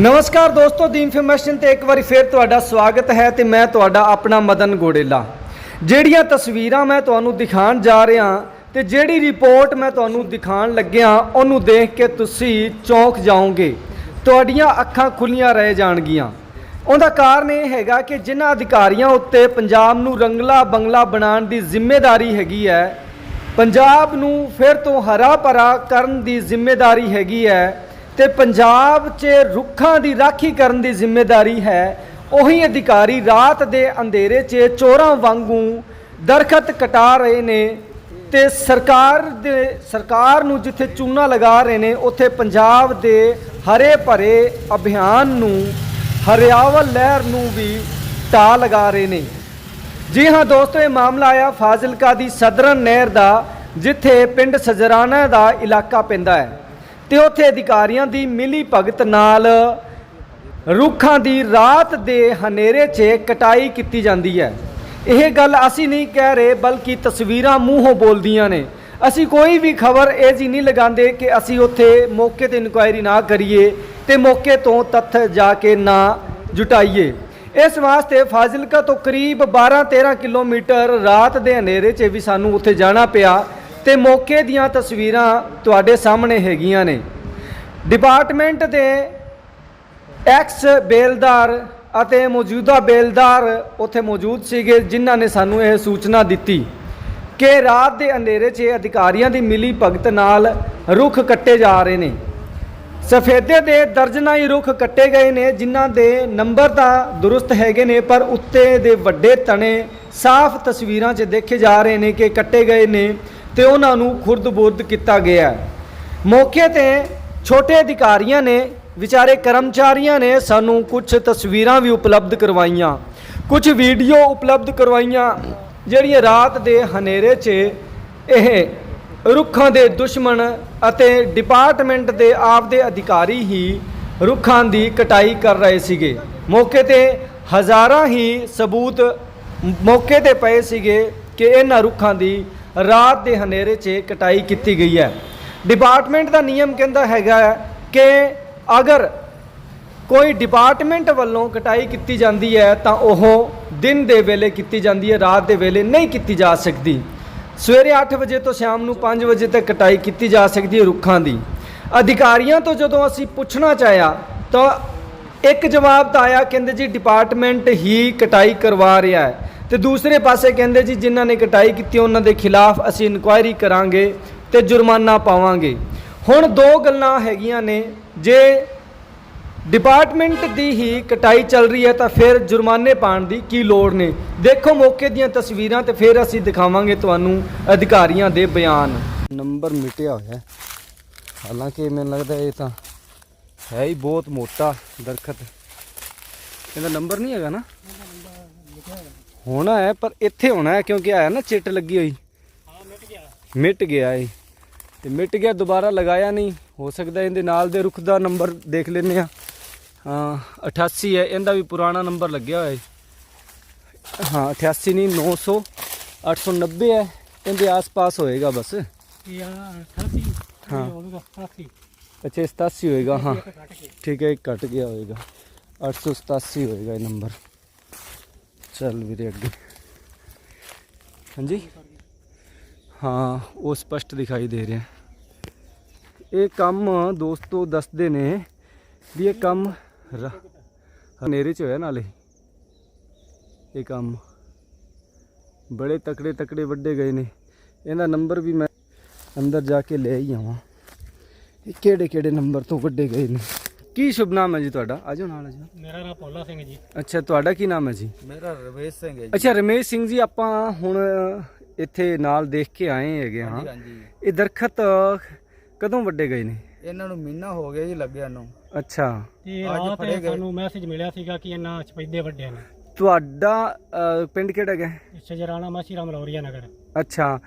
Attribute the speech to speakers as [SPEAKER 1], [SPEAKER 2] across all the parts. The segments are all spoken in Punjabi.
[SPEAKER 1] ਨਮਸਕਾਰ ਦੋਸਤੋ ਦੀ ਇਨਫੋਰਮੇਸ਼ਨ ਤੇ ਇੱਕ ਵਾਰੀ ਫੇਰ ਤੁਹਾਡਾ ਸਵਾਗਤ ਹੈ ਤੇ ਮੈਂ ਤੁਹਾਡਾ ਆਪਣਾ ਮਦਨ ਗੋੜੇਲਾ। ਜਿਹੜੀਆਂ ਤਸਵੀਰਾਂ ਮੈਂ ਤੁਹਾਨੂੰ ਦਿਖਾਉਣ ਜਾ ਰਿਹਾ ਤੇ ਜਿਹੜੀ ਰਿਪੋਰਟ ਮੈਂ ਤੁਹਾਨੂੰ ਦਿਖਾਉਣ ਲੱਗਿਆ, ਉਹਨੂੰ ਦੇਖ ਕੇ ਤੁਸੀਂ ਚੌਂਕ ਜਾਓਗੇ। ਤੁਹਾਡੀਆਂ ਅੱਖਾਂ ਖੁੱਲੀਆਂ ਰਹਿ ਜਾਣਗੀਆਂ। ਉਹਦਾ ਕਾਰਨ ਇਹ ਹੈਗਾ ਕਿ ਜਿਨ੍ਹਾਂ ਅਧਿਕਾਰੀਆਂ ਉੱਤੇ ਪੰਜਾਬ ਨੂੰ ਰੰਗਲਾ ਬੰਗਲਾ ਬਣਾਉਣ ਦੀ ਜ਼ਿੰਮੇਵਾਰੀ ਹੈਗੀ ਹੈ, ਪੰਜਾਬ ਨੂੰ ਫਿਰ ਤੋਂ ਹਰਾ ਭਰਾ ਕਰਨ ਦੀ ਜ਼ਿੰਮੇਵਾਰੀ ਹੈਗੀ ਹੈ ਤੇ ਪੰਜਾਬ 'ਚ ਰੁੱਖਾਂ ਦੀ ਰਾਖੀ ਕਰਨ ਦੀ ਜ਼ਿੰਮੇਵਾਰੀ ਹੈ, ਉਹੀ ਅਧਿਕਾਰੀ ਰਾਤ ਦੇ ਅੰਧੇਰੇ 'ਚ ਚੋਰਾਂ ਵਾਂਗੂ ਦਰਖਤ ਕਟਾ ਰਹੇ ਨੇ ਤੇ ਸਰਕਾਰ ਦੇ, ਸਰਕਾਰ ਨੂੰ ਜਿੱਥੇ ਚੂਨਾ ਲਗਾ ਰਹੇ ਨੇ, ਉੱਥੇ ਪੰਜਾਬ ਦੇ ਹਰੇ ਭਰੇ ਅਭਿਆਨ ਨੂੰ, ਹਰਿਆਵਲ ਲਹਿਰ ਨੂੰ ਵੀ ਢਾਹ ਲਗਾ ਰਹੇ ਨੇ। ਜੀ ਹਾਂ ਦੋਸਤੋ, ਇਹ ਮਾਮਲਾ ਆਇਆ ਫਾਜ਼ਿਲਕਾ ਦੀ ਸਦਰਨ ਨਹਿਰ ਦਾ, ਜਿੱਥੇ ਪਿੰਡ ਸਜਰਾਨਾ ਦਾ ਇਲਾਕਾ ਪੈਂਦਾ ਹੈ। ਤੇ ਉੱਥੇ ਅਧਿਕਾਰੀਆਂ ਦੀ ਮਿਲੀ ਭਗਤ ਨਾਲ ਰੁੱਖਾਂ ਦੀ ਰਾਤ ਦੇ ਹਨੇਰੇ 'ਚ ਕਟਾਈ ਕੀਤੀ ਜਾਂਦੀ ਹੈ। ਇਹ ਗੱਲ ਅਸੀਂ ਨਹੀਂ ਕਹਿ ਰਹੇ, ਬਲਕਿ ਤਸਵੀਰਾਂ ਮੂੰਹੋਂ ਬੋਲਦੀਆਂ ਨੇ। ਅਸੀਂ ਕੋਈ ਵੀ ਖਬਰ ਇਹ ਜੀ ਨਹੀਂ ਲਗਾਉਂਦੇ ਕਿ ਅਸੀਂ ਉੱਥੇ ਮੌਕੇ ਤੇ ਇਨਕੁਆਇਰੀ ਨਾ ਕਰੀਏ ਤੇ ਮੌਕੇ ਤੋਂ ਤੱਥ ਜਾ ਕੇ ਨਾ ਜੁਟਾਈਏ। ਇਸ ਵਾਸਤੇ ਫਾਜ਼ਿਲਕਾ ਤੋਂ ਕਰੀਬ 12-13 ਕਿਲੋਮੀਟਰ ਰਾਤ ਦੇ ਹਨੇਰੇ 'ਚ ਵੀ ਸਾਨੂੰ ਉੱਥੇ ਜਾਣਾ ਪਿਆ। ਤੇ ਮੌਕੇ ਦੀਆਂ ਤਸਵੀਰਾਂ ਤੁਹਾਡੇ ਸਾਹਮਣੇ ਹੈਗੀਆਂ ਨੇ। ਡਿਪਾਰਟਮੈਂਟ ਦੇ ਐਕਸ ਬੇਲਦਾਰ ਅਤੇ ਮੌਜੂਦਾ ਬੇਲਦਾਰ ਉੱਥੇ ਮੌਜੂਦ ਸੀਗੇ, ਜਿਨ੍ਹਾਂ ਨੇ ਸਾਨੂੰ ਇਹ ਸੂਚਨਾ ਦਿੱਤੀ ਕਿ ਰਾਤ ਦੇ ਅੰਧੇਰੇ 'ਚ ਅਧਿਕਾਰੀਆਂ ਦੀ ਮਿਲੀ ਭਗਤ ਨਾਲ ਰੁੱਖ ਕੱਟੇ ਜਾ ਰਹੇ ਨੇ। ਸਫੇਦੇ ਦੇ ਦਰਜਨਾਂ ਹੀ ਰੁੱਖ ਕੱਟੇ ਗਏ ਨੇ, ਜਿਨ੍ਹਾਂ ਦੇ ਨੰਬਰ ਤਾਂ ਦਰੁਸਤ ਹੈਗੇ ਨੇ, ਪਰ ਉੱਤੇ ਦੇ ਵੱਡੇ ਤਣੇ ਸਾਫ਼ ਤਸਵੀਰਾਂ 'ਚ ਦੇਖੇ ਜਾ ਰਹੇ ਨੇ ਕਿ ਕੱਟੇ ਗਏ ਨੇ। ਤੇ ਉਹਨਾਂ ਨੂੰ ਖੁਰਦ-ਬੁਰਦ ਕੀਤਾ ਗਿਆ। ਮੌਕੇ ਤੇ ਛੋਟੇ ਅਧਿਕਾਰੀਆਂ ਨੇ, ਵਿਚਾਰੇ ਕਰਮਚਾਰੀਆਂ ਨੇ ਸਾਨੂੰ ਕੁਝ ਤਸਵੀਰਾਂ ਵੀ ਉਪਲਬਧ ਕਰਵਾਈਆਂ। ਕੁਝ ਵੀਡੀਓ ਉਪਲਬਧ ਕਰਵਾਈਆਂ, ਜਿਹੜੀਆਂ ਰਾਤ ਦੇ ਹਨੇਰੇ 'ਚ ਇਹ ਰੁੱਖਾਂ ਦੇ ਦੁਸ਼ਮਣ ਅਤੇ ਡਿਪਾਰਟਮੈਂਟ ਦੇ ਆਪਦੇ ਅਧਿਕਾਰੀ ਹੀ ਰੁੱਖਾਂ ਦੀ ਕਟਾਈ ਕਰ ਰਹੇ ਸੀਗੇ। ਮੌਕੇ ਤੇ ਹਜ਼ਾਰਾਂ ਹੀ ਸਬੂਤ ਮੌਕੇ ਤੇ ਪਏ ਸੀਗੇ ਕਿ ਇਹਨਾਂ ਰੁੱਖਾਂ ਦੀ ਰਾਤ ਦੇ ਹਨੇਰੇ 'ਚ ਕਟਾਈ ਕੀਤੀ ਗਈ ਹੈ। ਡਿਪਾਰਟਮੈਂਟ ਦਾ ਨਿਯਮ ਕਹਿੰਦਾ ਹੈਗਾ ਹੈ ਕਿ ਅਗਰ ਕੋਈ ਡਿਪਾਰਟਮੈਂਟ ਵੱਲੋਂ ਕਟਾਈ ਕੀਤੀ ਜਾਂਦੀ ਹੈ, ਤਾਂ ਉਹ ਦਿਨ ਦੇ ਵੇਲੇ ਕੀਤੀ ਜਾਂਦੀ ਹੈ, ਰਾਤ ਦੇ ਵੇਲੇ ਨਹੀਂ ਕੀਤੀ ਜਾ ਸਕਦੀ। ਸਵੇਰੇ 8 ਵਜੇ ਤੋਂ ਸ਼ਾਮ ਨੂੰ 5 ਵਜੇ ਤੱਕ ਕਟਾਈ ਕੀਤੀ ਜਾ ਸਕਦੀ ਹੈ ਰੁੱਖਾਂ ਦੀ। ਅਧਿਕਾਰੀਆਂ ਤੋਂ ਜਦੋਂ ਅਸੀਂ ਪੁੱਛਣਾ ਚਾਹਿਆ, ਤਾਂ ਇੱਕ ਜਵਾਬ ਤਾਂ ਆਇਆ, ਕਹਿੰਦੇ ਜੀ, ਡਿਪਾਰਟਮੈਂਟ ਹੀ ਕਟਾਈ ਕਰਵਾ ਰਿਹਾ ਹੈ। ਤੇ ਦੂਸਰੇ ਪਾਸੇ ਕਹਿੰਦੇ ਜੀ, ਜਿਨ੍ਹਾਂ ਨੇ ਕਟਾਈ ਕੀਤੀ, ਉਹਨਾਂ ਦੇ ਖਿਲਾਫ ਅਸੀਂ ਇਨਕੁਆਇਰੀ ਕਰਾਂਗੇ ਤੇ ਜੁਰਮਾਨਾ ਪਾਵਾਂਗੇ। ਹੁਣ ਦੋ ਗੱਲਾਂ ਹੈਗੀਆਂ ਨੇ। ਜੇ ਡਿਪਾਰਟਮੈਂਟ ਦੀ ਹੀ ਕਟਾਈ ਚੱਲ ਰਹੀ ਹੈ, ਤਾਂ ਫਿਰ ਜੁਰਮਾਨੇ ਪਾਉਣ ਦੀ ਕੀ ਲੋੜ ਨੇ? ਦੇਖੋ ਮੌਕੇ ਦੀਆਂ ਤਸਵੀਰਾਂ ਤੇ ਫਿਰ ਅਸੀਂ ਦਿਖਾਵਾਂਗੇ ਤੁਹਾਨੂੰ ਅਧਿਕਾਰੀਆਂ ਦੇ ਬਿਆਨ। ਨੰਬਰ ਮਿਟਿਆ ਹੋਇਆ ਹਾਲਾਂਕਿ ਮੈਨੂੰ ਲੱਗਦਾ ਇਹ ਤਾਂ ਹੈ ਹੀ ਬਹੁਤ ਮੋਟਾ ਦਰਖਤ। ਇਹਦਾ ਨੰਬਰ ਨਹੀਂ ਹੈਗਾ ਨਾ? ਹੋਣਾ ਹੈ ਪਰ ਇੱਥੇ ਹੋਣਾ ਹੈ ਕਿਉਂਕਿ ਆਇਆ ਨਾ ਚਿੱਟ ਲੱਗੀ ਹੋਈ। ਹਾਂ ਮਿਟ ਗਿਆ ਮਿਟ ਗਿਆ ਏ। ਤੇ ਮਿਟ ਗਿਆ ਦੁਬਾਰਾ ਲਗਾਇਆ ਨਹੀਂ। ਹੋ ਸਕਦਾ ਇਹਦੇ ਨਾਲ ਦੇ ਰੁੱਖ ਦਾ ਨੰਬਰ ਦੇਖ ਲੈਨੇ ਆ ਹਾਂ 88 ਹੈ ਇਹਦਾ ਵੀ ਪੁਰਾਣਾ ਨੰਬਰ ਲੱਗਿਆ ਹੋਇਆ ਹੈ ਹਾਂ 88 ਨਹੀਂ 900 890 ਹੈ। ਇਹਦੇ ਆਸ-ਪਾਸ ਹੋਏਗਾ ਬਸ।
[SPEAKER 2] ਯਾਰ 88
[SPEAKER 1] ਹਾਂ।
[SPEAKER 2] ਹੋਊਗਾ 88
[SPEAKER 1] ਅੱਛਾ 87 ਹੋਏਗਾ ਹਾਂ। ਠੀਕ ਹੈ ਘਟ ਗਿਆ ਹੋਏਗਾ। 887 ਹੋਏਗਾ ਇਹ ਨੰਬਰ। ਚੱਲ ਵੀਰੇ ਅੱਗੇ। ਹਾਂਜੀ? ਹਾਂ, ਉਹ ਸਪਸ਼ਟ ਦਿਖਾਈ ਦੇ ਰਿਹਾ। ਇਹ ਕੰਮ ਦੋਸਤੋ ਦੱਸਦੇ ਨੇ ਵੀ ਇਹ ਕੰਮ ਰ- ਹਨੇਰੇ ਚ ਹੋਇਆ ਨਾਲੇ। ਇਹ ਕੰਮ। ਬੜੇ ਤਕੜੇ ਤਕੜੇ ਵੱਡੇ ਗਏ ਨੇ। ਇਹਦਾ ਨੰਬਰ ਵੀ ਮੈਂ ਅੰਦਰ ਜਾ ਕੇ ਲੈ ਹੀ ਆਵਾਂ। ਇਹ ਕਿਹੜੇ ਕਿਹੜੇ ਨੰਬਰ ਤੋਂ ਵੱਡੇ ਗਏ ਨੇ? ਕੀ ਸ਼ੁਭ ਨਾਮ ਹੈ ਜੀ ਤੁਹਾਡਾ? ਆਜੋ ਨਾਲ ਆਜੋ।
[SPEAKER 2] ਮੇਰਾ ਨਾਮ ਪੋਲਾ ਸਿੰਘ ਜੀ।
[SPEAKER 1] ਅੱਛਾ ਤੁਹਾਡਾ ਕੀ ਨਾਮ ਹੈ ਜੀ?
[SPEAKER 3] ਮੇਰਾ ਰਮੇਸ਼ ਸਿੰਘ ਹੈ ਜੀ।
[SPEAKER 1] ਅੱਛਾ ਰਮੇਸ਼ ਸਿੰਘ ਜੀ ਆਪਾਂ ਹੁਣ ਇੱਥੇ ਨਾਲ ਦੇਖ ਕੇ ਆਏ ਹੈਗੇ ਹਾਂ। ਇਹ ਦਰਖਤ ਕਦੋਂ ਵੱਡੇ ਗਏ ਨੇ?
[SPEAKER 3] ਇਹਨਾਂ ਨੂੰ ਮਹੀਨਾ ਹੋ ਗਿਆ ਜੀ ਲੱਗਿਆ ਨੂੰ।
[SPEAKER 1] ਅੱਛਾ।
[SPEAKER 2] ਤੇ ਰਾਤ ਸਾਨੂੰ ਮੈਸੇਜ ਮਿਲਿਆ ਸੀਗਾ ਕਿ ਇਹਨਾਂ ਚਪੈਦੇ ਵੱਡੇ ਨੇ।
[SPEAKER 1] ਤੁਹਾਡਾ ਪਿੰਡ ਕਿਹੜਾ ਹੈ
[SPEAKER 2] ਸ਼ਜਰਾਣਾ ਮਾਸੀ ਰਾਮ ਲੌਰੀਆ ਨਗਰ।
[SPEAKER 1] ਅੱਛਾ।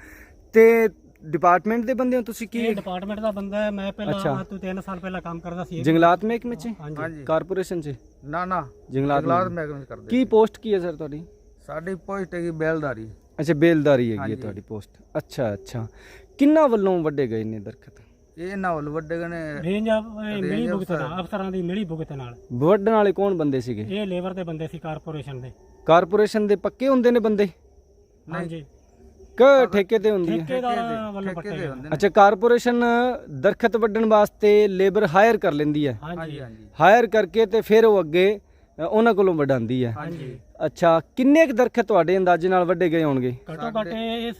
[SPEAKER 1] ਤੇ ਡਿਪਾਰਟਮੈਂਟ ਦੇ ਬੰਦੇ ਹੋ ਤੁਸੀਂ
[SPEAKER 2] ਇਹ
[SPEAKER 1] ਕੀ
[SPEAKER 2] ਡਿਪਾਰਟਮੈਂਟ ਦਾ ਬੰਦਾ ਹੈ ਮੈਂ
[SPEAKER 1] ਅੱਛਾ।
[SPEAKER 2] ਪਹਿਲਾਂ ਅੱਜ ਤੋਂ 3 ਸਾਲ ਪਹਿਲਾਂ ਕੰਮ ਕਰਦਾ ਸੀ।
[SPEAKER 1] ਜੰਗਲਾਤ ਮਹਿਕਮੇ ਚ?
[SPEAKER 2] ਹਾਂਜੀ।
[SPEAKER 3] ਹਾਂਜੀ।
[SPEAKER 1] ਕਾਰਪੋਰੇਸ਼ਨ ਚ?
[SPEAKER 3] ਨਾ ਨਾ।
[SPEAKER 1] ਜੰਗਲਾਤ
[SPEAKER 3] ਜੰਗਲਾਤ
[SPEAKER 1] ਮਹਿਕਮੇ।
[SPEAKER 3] ਮਹਿਕਮੇ 'ਚ ਕਰਦੇ
[SPEAKER 1] ਕੀ ਪੋਸਟ ਕੀ ਹੈ ਸਰ ਤੁਹਾਡੀ?
[SPEAKER 3] ਸਾਡੀ ਪੋਸਟ ਹੈਗੀ ਬੇਲਦਾਰੀ।
[SPEAKER 1] ਅੱਛਾ ਬੇਲਦਾਰੀ ਹੈਗੀ ਹੈ
[SPEAKER 3] ਹਾਂਜੀ।
[SPEAKER 1] ਤੁਹਾਡੀ ਪੋਸਟ। ਅੱਛਾ ਅੱਛਾ। ਕਿੰਨਾ ਵੱਲੋਂ ਵੱਡੇ ਗਏ ਨੇ ਦਰਖਤ?
[SPEAKER 3] ਇਹ ਨਾਲ ਵੱਡੇ ਗਏ ਨੇ।
[SPEAKER 2] ਰੇਂਜ ਆਫ ਇਹ ਮਿਲੀ ਭੁਗਤ ਨਾਲ ਅਫਸਰਾਂ ਦੀ ਮਿਲੀ ਭੁਗਤ ਨਾਲ।
[SPEAKER 1] ਵੱਢਣ ਵਾਲੇ ਕੌਣ ਬੰਦੇ ਸੀਗੇ?
[SPEAKER 2] ਇਹ ਲੇਬਰ ਦੇ ਬੰਦੇ ਸੀ ਕਾਰਪੋਰੇਸ਼ਨ ਦੇ।
[SPEAKER 1] ਕਾਰਪੋਰੇਸ਼ਨ ਦੇ ਪੱਕੇ ਹੁੰਦੇ ਨੇ ਬੰਦੇ?
[SPEAKER 2] ਹਾਂਜੀ।
[SPEAKER 1] ਕਿ ਠੇਕੇ ਤੇ ਹੁੰਦੀ ਹੈ।
[SPEAKER 2] ਠੇਕੇਦਾਰਾਂ ਵੱਲੋਂ
[SPEAKER 3] ਠੇਕੇ
[SPEAKER 2] ਪੱਟੇ
[SPEAKER 3] ਦੇ ਹੁੰਦੇ ਨੇ।
[SPEAKER 1] ਅੱਛਾ ਕਾਰਪੋਰੇਸ਼ਨ ਦਰਖਤ ਵੱਢਣ ਵਾਸਤੇ ਲੇਬਰ ਹਾਇਰ ਕਰ ਲੈਂਦੀ ਹੈ।
[SPEAKER 2] ਹਾਂਜੀ
[SPEAKER 3] ਹਾਂਜੀ। ਹਾਂਜੀ
[SPEAKER 1] ਹਾਇਰ ਕਰਕੇ ਤੇ ਫਿਰ ਉਹ ਅੱਗੇ ਅ, ਉਹਨਾਂ ਕੋਲੋਂ ਵਢਾਉਂਦੀ ਹੈ।
[SPEAKER 2] ਹਾਂਜੀ।
[SPEAKER 1] ਅੱਛਾ ਕਿੰਨੇ ਕੁ ਦਰਖਤ ਤੁਹਾਡੇ ਅੰਦਾਜ਼ੇ ਨਾਲ ਵੱਢੇ ਗਏ ਹੋਣਗੇ?
[SPEAKER 2] ਘੱਟੋ ਘੱਟ ਇਸ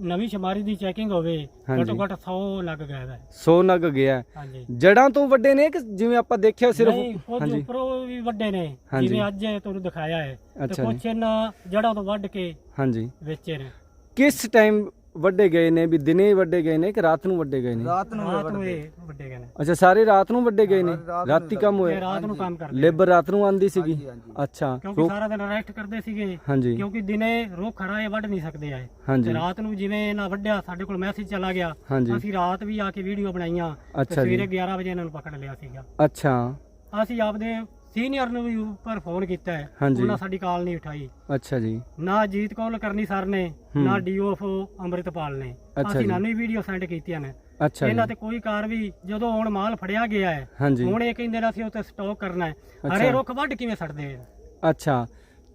[SPEAKER 2] ਨਵੀਂ ਸ਼ਮਾਰੀ ਦੀ ਚੈਕਿੰਗ ਹੋਵੇ
[SPEAKER 1] ਹਾਂਜੀ।
[SPEAKER 2] ਘੱਟੋ ਘੱਟ 100 ਲੱਗ ਗਿਆ ਹੈ।
[SPEAKER 1] 100 ਨਗ ਗਿਆ ਹੈ।
[SPEAKER 2] ਹਾਂਜੀ।
[SPEAKER 1] ਜੜਾਂ ਤੋਂ ਵੱਡੇ ਨੇ ਕਿ ਜਿਵੇਂ ਆਪਾਂ ਦੇਖਿਆ ਸਿਰਫ?
[SPEAKER 2] ਨਹੀਂ ਉਹਦੇ ਉੱਪਰੋਂ ਵੀ ਵੱਡੇ ਨੇ
[SPEAKER 1] ਹਾਂਜੀ।
[SPEAKER 2] ਜਿਵੇਂ ਅੱਜ ਤੁਹਾਨੂੰ ਦਿਖਾਇਆ ਹੈ। ਤੇ
[SPEAKER 1] ਅੱਛਾ ਜੀ।
[SPEAKER 2] ਇਹਨਾਂ ਜੜਾਂ ਤੋਂ ਵੱਢ ਕੇ
[SPEAKER 1] ਹਾਂਜੀ।
[SPEAKER 2] ਵੇਚੇ ਨੇ।
[SPEAKER 1] ਕਿਸ ਟਾਈਮ ਵੱਡੇ ਗਏ ਨੇ? ਵੀ ਦਿਨੇ ਵੱਡੇ ਗਏ ਨੇ ਕਿ ਰਾਤ ਨੂੰ ਵੱਡੇ ਗਏ ਨੇ?
[SPEAKER 3] ਰਾਤ ਨੂੰ
[SPEAKER 2] ਰਾਤ ਨੂੰ ਇਹ ਵੱਡੇ ਗਏ ਨੇ।
[SPEAKER 1] ਅੱਛਾ ਸਾਰੇ ਰਾਤ ਨੂੰ ਵੱਡੇ ਗਏ ਨੇ?
[SPEAKER 3] ਰਾਤ
[SPEAKER 1] ਕੰਮ ਹੋਇਆ?
[SPEAKER 2] ਰਾਤ ਨੂੰ ਕੰਮ ਕਰਦੇ
[SPEAKER 1] ਲੇਬਰ ਰਾਤ ਨੂੰ ਆਂਦੀ ਸੀਗੀ?
[SPEAKER 3] ਹਾਂਜੀ ਹਾਂਜੀ।
[SPEAKER 1] ਅੱਛਾ
[SPEAKER 2] ਕਿਉਂਕਿ ਸਾਰਾ ਦਿਨ ਰੈਸਟ ਕਰਦੇ ਸੀਗੇ।
[SPEAKER 1] ਹਾਂਜੀ।
[SPEAKER 2] ਕਿਉਂਕਿ ਦਿਨੇ ਰੁੱਖ ਹਰਾ ਇਹ ਵੱਢ ਨਹੀਂ ਸਕਦੇ ਆਏ।
[SPEAKER 1] ਹਾਂਜੀ।
[SPEAKER 2] ਤੇ ਰਾਤ ਨੂੰ ਜਿਵੇਂ ਇਹਨਾਂ ਵੱਢਿਆ ਸਾਡੇ ਕੋਲ ਮੈਸੇਜ ਚਲਾ ਗਿਆ।
[SPEAKER 1] ਹਾਂਜੀ।
[SPEAKER 2] ਅਸੀਂ ਰਾਤ ਵੀ ਆ ਕੇ ਵੀਡੀਓ ਬਣਾਈਆਂ। ਸਵੇਰੇ 11 ਵਜੇ ਇਹਨਾਂ ਨੂੰ ਪਕੜ ਲਿਆ ਸੀਗਾ।
[SPEAKER 1] ਅੱਛਾ।
[SPEAKER 2] ਅਸੀਂ ਆਪਦੇ ਸੀਨੀਅਰ ਨੂੰ ਵੀ ਉੱਪਰ ਫੋਨ ਕੀਤਾ ਹੈ।
[SPEAKER 1] ਹਾਂਜੀ।
[SPEAKER 2] ਉਹਨਾਂ ਸਾਡੀ ਕਾਲ ਨਹੀਂ ਉਠਾਈ।
[SPEAKER 1] ਅੱਛਾ ਜੀ।
[SPEAKER 2] ਨਾ ਜੀਤ ਕੌਲ ਕਰਨੀ ਸਰ ਨੇ ਨਾ ਡੀਓਫਓ ਅੰਮ੍ਰਿਤਪਾਲ ਨੇ।
[SPEAKER 1] ਅੱਛਾ
[SPEAKER 2] ਅਸੀਂ
[SPEAKER 1] ਜੀ।
[SPEAKER 2] ਨਾਨੂੰ ਵੀਡੀਓ ਸੈਂਡ ਕੀਤੀਆਂ ਨੇ।
[SPEAKER 1] ਅੱਛਾ ਜੀ।
[SPEAKER 2] ਇਹਨਾਂ ਤੇ ਕੋਈ ਕਾਰ ਵੀ ਜਦੋਂ ਹੁਣ ਮਾਲ ਫੜਿਆ ਗਿਆ ਹੈ
[SPEAKER 1] ਹਾਂਜੀ।
[SPEAKER 2] ਹੁਣ ਇਹ ਕਹਿੰਦੇ ਨੇ ਅਸੀਂ ਉੱਤੇ ਸਟਾਕ ਕਰਨਾ ਹੈ। ਹਰੇ ਰੁੱਖ ਵੱਢ ਕਿਵੇਂ ਛੱਡਦੇ ਆ?
[SPEAKER 1] ਅੱਛਾ।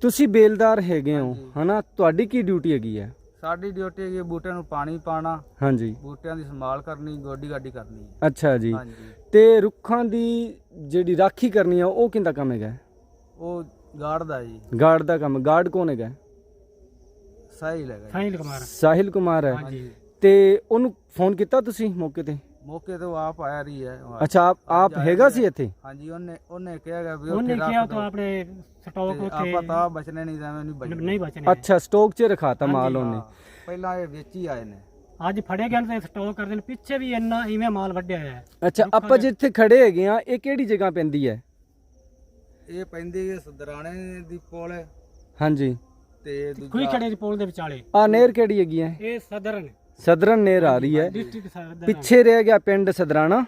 [SPEAKER 1] ਤੁਸੀਂ ਬੇਲਦਾਰ ਹੈਗੇ ਹੋ ਹਨਾ? ਤੁਹਾਡੀ ਕੀ ਡਿਊਟੀ ਹੈਗੀ ਹੈ?
[SPEAKER 3] ਸਾਡੀ ਡਿਊਟੀ ਹੈਗੀ ਬੂਟਿਆਂ ਨੂੰ ਪਾਣੀ ਪਾਣਾ
[SPEAKER 1] ਹਾਂਜੀ।
[SPEAKER 3] ਬੂਟਿਆਂ ਦੀ ਸੰਭਾਲ ਕਰਨੀ ਗੋਡੀ ਗਾਡੀ ਕਰਨੀ।
[SPEAKER 1] ਅੱਛਾ ਜੀ।
[SPEAKER 3] ਹਾਂਜੀ।
[SPEAKER 1] ਤੇ ਰੁੱਖਾਂ ਦੀ ਜਿਹੜੀ ਰਾਖੀ ਕਰਨੀ ਆ ਉਹ ਕਿੰਦਾ ਕੰਮ ਹੈਗਾ?
[SPEAKER 3] ਉਹ ਗਾੜਦਾ ਜੀ।
[SPEAKER 1] ਗਾਰਡ ਦਾ ਕੰਮ। ਗਾਰਡ ਕੌਣ ਹੈਗਾ?
[SPEAKER 3] ਸਹੀ ਲੱਗਾ ਜੀ।
[SPEAKER 2] ਸਾਈਲ ਕੁਮਾਰ।
[SPEAKER 1] ਸਾਹਿਲ ਕੁਮਾਰ ਹੈ।
[SPEAKER 2] ਹਾਂਜੀ।
[SPEAKER 1] ਤੇ ਉਹਨੂੰ ਫੋਨ ਕੀਤਾ ਤੁਸੀਂ ਮੌਕੇ ਤੇ?
[SPEAKER 3] ਮੌਕੇ ਤੇ ਆਪ ਆਇਆ ਰਹੀ ਹੈ।
[SPEAKER 1] ਅੱਛਾ ਆਪ ਆਪ ਹੈਗਾ ਸੀ ਇੱਥੇ?
[SPEAKER 3] ਹਾਂਜੀ ਉਹਨੇ ਉਹਨੇ ਕਿਹਾ ਗਿਆ ਵੀ
[SPEAKER 2] ਉਹਨੇ ਕਿਹਾ ਤਾਂ ਆਪਣੇ ਸਟਾਕ
[SPEAKER 3] ਤੇ
[SPEAKER 2] ਉੱਥੇ
[SPEAKER 3] ਆਪਾਂ ਤਾਂ ਬਚਣੇ ਨਹੀਂ ਜਾਵੇਂ ਨਹੀਂ ਬਚਣੇ।
[SPEAKER 2] ਨਹੀਂ ਬਚਨੇ
[SPEAKER 1] ਅੱਛਾ ਸਟਾਕ 'ਚ ਰਖਾਤਾ ਮਾਲ ਉਹਨੇ।
[SPEAKER 3] ਪਹਿਲਾਂ ਇਹ ਵੇਚੀ ਆਏ ਨੇ।
[SPEAKER 2] ਅੱਜ ਫੜੇ ਗਏ ਨੇ ਸਟਾਕ ਕਰਦੇ ਨੇ। ਪਿੱਛੇ ਵੀ ਇੰਨਾ ਇਵੇਂ ਮਾਲ ਵੱਢਿਆ ਹੈ।
[SPEAKER 1] ਅੱਛਾ ਆਪਾਂ ਜਿੱਥੇ ਖੜੇ ਹੈਗੇ ਆ ਇਹ ਕਿਹੜੀ ਜਗ੍ਹਾ ਪੈਂਦੀ ਹੈ?
[SPEAKER 3] ਇਹ ਪੈਂਦੀ ਹੈ ਸਦਰਾਣੇ ਦੀ ਪੋਲ
[SPEAKER 1] ਹਾਂਜੀ।
[SPEAKER 3] ਤੇ
[SPEAKER 2] ਕੋਈ
[SPEAKER 3] ਦੂਜਾ
[SPEAKER 2] ਖੜੇ ਦੀ ਪੋਲ ਦੇ ਵਿਚਾਲੇ।
[SPEAKER 1] ਆ ਨਹਿਰ ਕਿਹੜੀ ਹੈਗੀ ਹੈ?
[SPEAKER 2] ਇਹ ਸਦਰਨ।
[SPEAKER 1] ਸਦਰਨ ਨਹਿਰ ਆ ਰਹੀ ਹੈ। ਪਿੱਛੇ ਰਹਿ ਗਿਆ ਪਿੰਡ ਸਦਰਾਣਾ।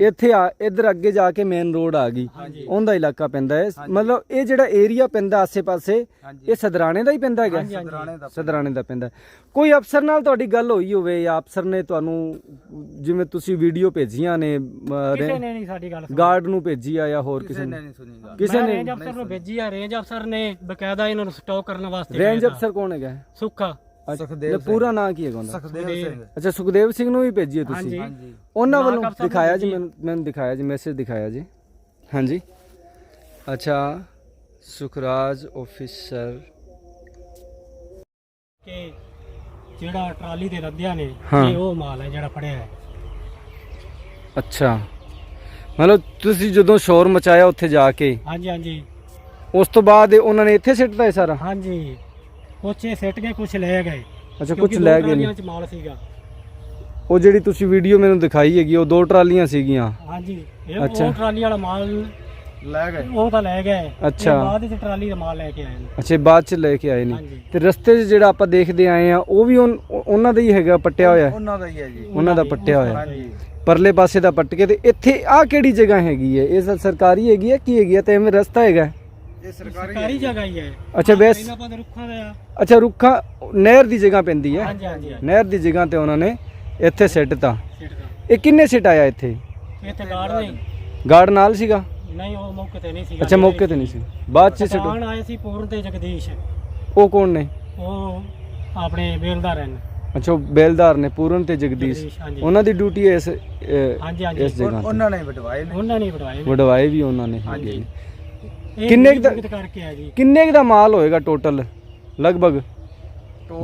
[SPEAKER 1] ਇੱਥੇ ਆ ਇੱਧਰ ਅੱਗੇ ਜਾ ਕੇ ਮੇਨ ਰੋਡ ਆ ਗਈ। ਉਹਦਾ ਇਲਾਕਾ ਪੈਂਦਾ ਹੈ। ਮਤਲਬ ਇਹ ਜਿਹੜਾ ਏਰੀਆ ਪੈਂਦਾ ਆਸੇ-ਪਾਸੇ ਇਹ ਸਦਰਾਣੇ ਦਾ ਹੀ ਪੈਂਦਾ ਹੈਗਾ।
[SPEAKER 3] ਸਦਰਾਣੇ ਦਾ
[SPEAKER 1] ਪੈਂਦਾ। ਕੋਈ ਅਫਸਰ ਨਾਲ ਤੁਹਾਡੀ ਗੱਲ ਹੋਈ ਹੋਵੇ ਜਾਂ ਅਫਸਰ ਨੇ ਤੁਹਾਨੂੰ ਜਿਵੇਂ ਤੁਸੀਂ ਵੀਡੀਓ ਭੇਜੀਆਂ ਨੇ ਅਮ,
[SPEAKER 2] ਕਿਸੇ
[SPEAKER 1] ਰੇ-
[SPEAKER 2] ਨੇ ਨਹੀਂ ਸਾਡੀ ਗੱਲ ਸੁਣੀ।
[SPEAKER 1] ਗਾਰਡ ਨੂੰ ਭੇਜੀ ਆ ਜਾਂ ਹੋਰ ਕਿਸੇ ਨੇ? ਕਿਸੇ ਨੇ?
[SPEAKER 2] ਰੇਂਜ ਅਫਸਰ ਨੂੰ ਭੇਜੀ ਆ ਰੇਂਜ ਅਫਸਰ ਨੇ ਬਕਾਇਦਾ ਇਹਨਾਂ ਨੂੰ ਸਟਾਕ ਕਰਨ ਵਾਸਤੇ
[SPEAKER 1] ਰੇਂਜ। ਅਫਸਰ ਕੌਣ ਹੈਗਾ?
[SPEAKER 2] ਸੁੱਖਾ।
[SPEAKER 3] ਸੁਖਦੇਵ
[SPEAKER 1] ਇਹ ਪੂਰਾ ਨਾਂ ਕੀ ਹੈਗਾ ਉਹਦਾ?
[SPEAKER 3] ਸੁਖਦੇਵ ਸਿੰਘ।
[SPEAKER 1] ਅੱਛਾ ਸੁਖਦੇਵ ਸਿੰਘ ਨੂੰ ਵੀ ਭੇਜੀਏ ਤੁਸੀਂ।
[SPEAKER 2] ਹਾਂਜੀ।
[SPEAKER 1] ਉਹਨਾਂ ਵੱਲੋਂ ਦਿਖਾਇਆ ਜੀ। ਮੈਨੂੰ ਮੈਨੂੰ ਦਿਖਾਇਆ ਜੀ ਮੈਸੇਜ ਦਿਖਾਇਆ ਜੀ। ਹਾਂਜੀ। ਅੱਛਾ ਸੁਖਰਾਜ ਆਫਿਸਰ
[SPEAKER 2] ਕਿ ਜਿਹੜਾ ਟਰਾਲੀ ਦੇ ਰੱਦਿਆ ਨੇ
[SPEAKER 1] ਹਾਂ।
[SPEAKER 2] ਇਹ ਉਹ ਮਾਲ ਹੈ ਜਿਹੜਾ ਫੜਿਆ ਹੈ।
[SPEAKER 1] ਅੱਛਾ। ਮਤਲਬ ਤੁਸੀਂ ਜਦੋਂ ਸ਼ੋਰ ਮਚਾਇਆ ਉੱਥੇ ਜਾ ਕੇ
[SPEAKER 2] ਹਾਂਜੀ ਹਾਂਜੀ।
[SPEAKER 1] ਉਸ ਤੋਂ ਬਾਅਦ ਇਹ ਉਹਨਾਂ ਨੇ ਇੱਥੇ ਸਿੱਟਦਾ ਇਹ ਸਾਰਾ?
[SPEAKER 2] ਹਾਂਜੀ। ਕੁਛ ਇਹ ਸਿੱਟ ਗਏ ਕੁਛ ਲੈ ਗਏ।
[SPEAKER 1] ਅੱਛਾ ਕੁਝ ਲੈ ਗਏ ਨੇ
[SPEAKER 2] ਚ ਮਾਲ ਸੀਗਾ।
[SPEAKER 1] ਉਹ ਜਿਹੜੀ ਤੁਸੀਂ ਵੀਡੀਓ ਮੈਨੂੰ ਦਿਖਾਈ ਹੈਗੀ ਉਹ ਦੋ ਟਰਾਲੀਆਂ ਸੀਗੀਆਂ।
[SPEAKER 2] ਹਾਂਜੀ ਇਹ
[SPEAKER 1] ਅੱਛਾ।
[SPEAKER 2] ਉਹ ਟਰਾਲੀ ਵਾਲਾ ਮਾਲ
[SPEAKER 3] ਲੈ ਗਏ।
[SPEAKER 2] ਉਹ ਤਾਂ ਲੈ ਗਏ। ਇਹ
[SPEAKER 1] ਅੱਛਾ।
[SPEAKER 2] ਬਾਅਦ ਵਿੱਚ ਟਰਾਲੀ ਦਾ ਮਾਲ ਲੈ ਕੇ ਆਏ ਨੇ।
[SPEAKER 1] ਅੱਛਾ ਬਾਅਦ ਚ ਲੈ ਕੇ ਆਏ ਨੇ।
[SPEAKER 2] ਹਾਂਜੀ।
[SPEAKER 1] ਤੇ ਰਸਤੇ 'ਚ ਜਿਹੜਾ ਆਪਾਂ ਦੇਖਦੇ ਆਏ ਆ ਉਹ ਵੀ ਉਨ- ਉਹਨਾਂ ਦਾ ਹੀ ਹੈਗਾ ਪੱਟਿਆ ਹੋਇਆ? ਹੈ।
[SPEAKER 3] ਉਹਨਾਂ ਦਾ ਹੀ ਹੈ ਜੀ।
[SPEAKER 1] ਉਹਨਾਂ ਦਾ ਪੱਟਿਆ ਹੋਇਆ। ਹੈ।
[SPEAKER 3] ਹਾਂਜੀ।
[SPEAKER 1] ਪਰਲੇ ਪਾਸੇ ਦਾ ਪੱਟ ਕੇ ਤੇ ਇੱਥੇ ਆ ਕਿਹੜੀ ਜਗ੍ਹਾ ਹੈਗੀ ਹੈ? ਇਹ ਸਰਕਾਰੀ ਹੈਗੀ ਹੈ ਕੀ ਹੈਗੀ ਹੈ? ਤੇ ਐਵੇਂ ਰਸਤਾ ਹੈਗਾ? ਹੈ?
[SPEAKER 3] ਇਹ ਸਰਕਾਰੀ
[SPEAKER 2] ਸਰਕਾਰੀ ਜਗ੍ਹਾ ਹੀ ਹੈ।
[SPEAKER 1] ਅੱਛਾ ਵੈਸ
[SPEAKER 2] ਇਹਨਾਂ ਪਾਸੇ ਰੁੱਖਾਂ ਦਾ
[SPEAKER 1] ਅੱਛਾ ਰੁੱਖਾ ਨਹਿਰ ਦੀ ਜਗ੍ਹਾ ਪੈਂਦੀ ਹੈ।
[SPEAKER 2] ਹਾਂਜੀ ਹਾਂਜੀ
[SPEAKER 1] ਨਹਿਰ ਦੀ ਜਗ੍ਹਾ ਤੇ ਉਹਨਾਂ ਨੇ ਇੱਥੇ
[SPEAKER 2] ਸਿੱਟ ਦਾ
[SPEAKER 1] ਇਹ ਕਿੰਨੇ ਸਿੱਟ ਆਇਆ ਇੱਥੇ?
[SPEAKER 2] ਇੱਥੇ ਗਾਰਡ ਨਹੀਂ।
[SPEAKER 1] ਗਾਰਡ ਨਾਲ ਸੀਗਾ?
[SPEAKER 2] ਨਹੀਂ ਉਹ ਮੌਕੇ ਤੇ ਨਹੀਂ ਸੀਗਾ।
[SPEAKER 1] ਅੱਛਾ ਮੌਕੇ ਤੇ ਨਹੀਂ ਸੀ। ਬਾਅਦ ਚ ਸਿੱਟੋ।
[SPEAKER 2] ਕਿਸਾਨ ਆਏ ਸੀ ਪੂਰਨ ਤੇ ਜਗਦੀਸ਼।
[SPEAKER 1] ਉਹ ਕੌਣ ਨੇ?
[SPEAKER 2] ਉਹ ਆਪਣੇ ਬੇਲਦਾਰ ਹਨ
[SPEAKER 1] ਅੱਛਾ ਉਹ ਬੇਲਦਾਰ ਨੇ ਪੂਰਨ ਤੇ ਜਗਦੀਸ਼।
[SPEAKER 2] ਜਗਦੀਸ਼ ਹਾਂਜੀ।
[SPEAKER 1] ਉਹਨਾਂ ਦੀ ਡਿਊਟੀ ਇਸ
[SPEAKER 2] ਹਾਂਜੀ ਹਾਂਜੀ।
[SPEAKER 1] ਇਸ ਜਗ੍ਹਾ ਤੇ।
[SPEAKER 3] ਉਹਨਾਂ ਨੇ ਵਟਵਾਏ ਨੇ।
[SPEAKER 2] ਉਹਨਾਂ ਨੇ ਬਟਵਾਏ
[SPEAKER 1] ਵਡਵਾਏ ਵੀ ਉਹਨਾਂ ਨੇ ਹੈਗੇ
[SPEAKER 2] ਹਾਂਜੀ।
[SPEAKER 1] ਨੇ। ਕਿੰਨੇ ਕੁ ਦਾ-
[SPEAKER 2] ਕਰਕੇ ਆ ਜੀ।
[SPEAKER 1] ਕਿੰਨੇ ਕੁ ਦਾ ਮਾਲ ਹੋਏਗਾ ਟੋਟਲ? ਲਗਭਗ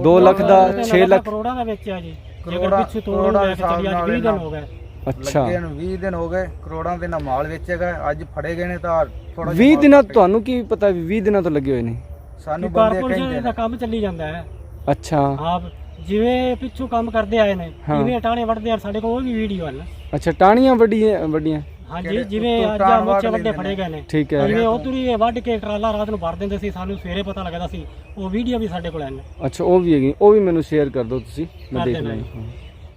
[SPEAKER 1] 2 ਲੱਖ ਦਾ 6 ਲੱਖ
[SPEAKER 2] ਕਰੋੜਾਂ ਦਾ ਵੇਚਿਆ ਜੀ। ਜੇਕਰ
[SPEAKER 3] ਕਰੋੜਾਂ-
[SPEAKER 2] ਪਿੱਛੂ ਤੋੜ
[SPEAKER 3] ਕਰੋੜਾਂ
[SPEAKER 2] ਲੈ ਕੇ
[SPEAKER 3] ਦੇ
[SPEAKER 2] ਚੱਲੀ ਅੱਜ
[SPEAKER 3] ਹਿਸਾਬ
[SPEAKER 2] 20 ਦਿਨ ਹੋ ਗਏ।
[SPEAKER 1] ਅੱਛਾ।
[SPEAKER 3] ਲੱਗੇ ਨੂੰ 20 ਦਿਨ ਹੋ ਗਏ ਕਰੋੜਾਂ ਦੇ ਨਾਲ ਮਾਲ ਵੇਚੇਗਾ। ਅੱਜ ਫੜੇ ਗਏ ਨੇ ਤਾਂ ਥੋੜਾ
[SPEAKER 1] 20 ਦਿਨਾਂ ਤੋਂ ਤੁਹਾਨੂੰ ਕੀ ਪਤਾ ਵੀ 20 ਦਿਨਾਂ ਤੋਂ ਲੱਗੇ ਹੋਏ ਨੇ?
[SPEAKER 3] ਸਾਨੂੰ ਬੰਦੇ
[SPEAKER 2] ਕਾਰਪੋਰੇਸ਼ਨ
[SPEAKER 3] ਕਹਿੰਦੇ
[SPEAKER 2] ਦਾ ਕੰਮ ਚੱਲੀ ਜਾਂਦਾ ਹੈ।
[SPEAKER 1] ਅੱਛਾ।
[SPEAKER 2] ਆਪ ਜਿਵੇਂ ਪਿੱਛੂ ਕੰਮ ਕਰਦੇ ਆਏ ਨੇ
[SPEAKER 1] ਹਾਂ।
[SPEAKER 2] ਜਿਵੇਂ ਟਾਣੇ ਵੜਦੇ ਆ ਸਾਡੇ ਕੋਲ ਉਹ ਵੀ ਵੀਡੀਓ ਹਨ।
[SPEAKER 1] ਅੱਛਾ ਟਾਣੀਆਂ ਵੱਡੀਆਂ ਵੱਡੀਆਂ।
[SPEAKER 2] ਹਾਂਜੀ ਜਿਵੇਂ ਅੱਜ ਆ ਮੋਚੇ ਵੱਡੇ ਫੜੇ ਗਏ ਨੇ।
[SPEAKER 1] ਠੀਕ ਹੈ।
[SPEAKER 2] ਜਿਵੇਂ ਉਧਰ ਹੀ ਵੱਢ ਕੇ ਟਰਾਲਾ ਰਾਤ ਨੂੰ ਭਰ ਦਿੰਦੇ ਸੀ ਸਾਨੂੰ ਸਵੇਰੇ ਪਤਾ ਲੱਗਦਾ ਸੀ ਉਹ ਵੀਡੀਓ ਵੀ ਸਾਡੇ ਕੋਲ ਹਨ
[SPEAKER 1] ਅੱਛਾ ਉਹ ਵੀ ਹੈਗੀ ਉਹ ਵੀ ਮੈਨੂੰ ਸ਼ੇਅਰ ਕਰ ਦਿਓ ਤੁਸੀਂ ਮੈਂ ਦੇਖ ਲਵਾਂਗਾ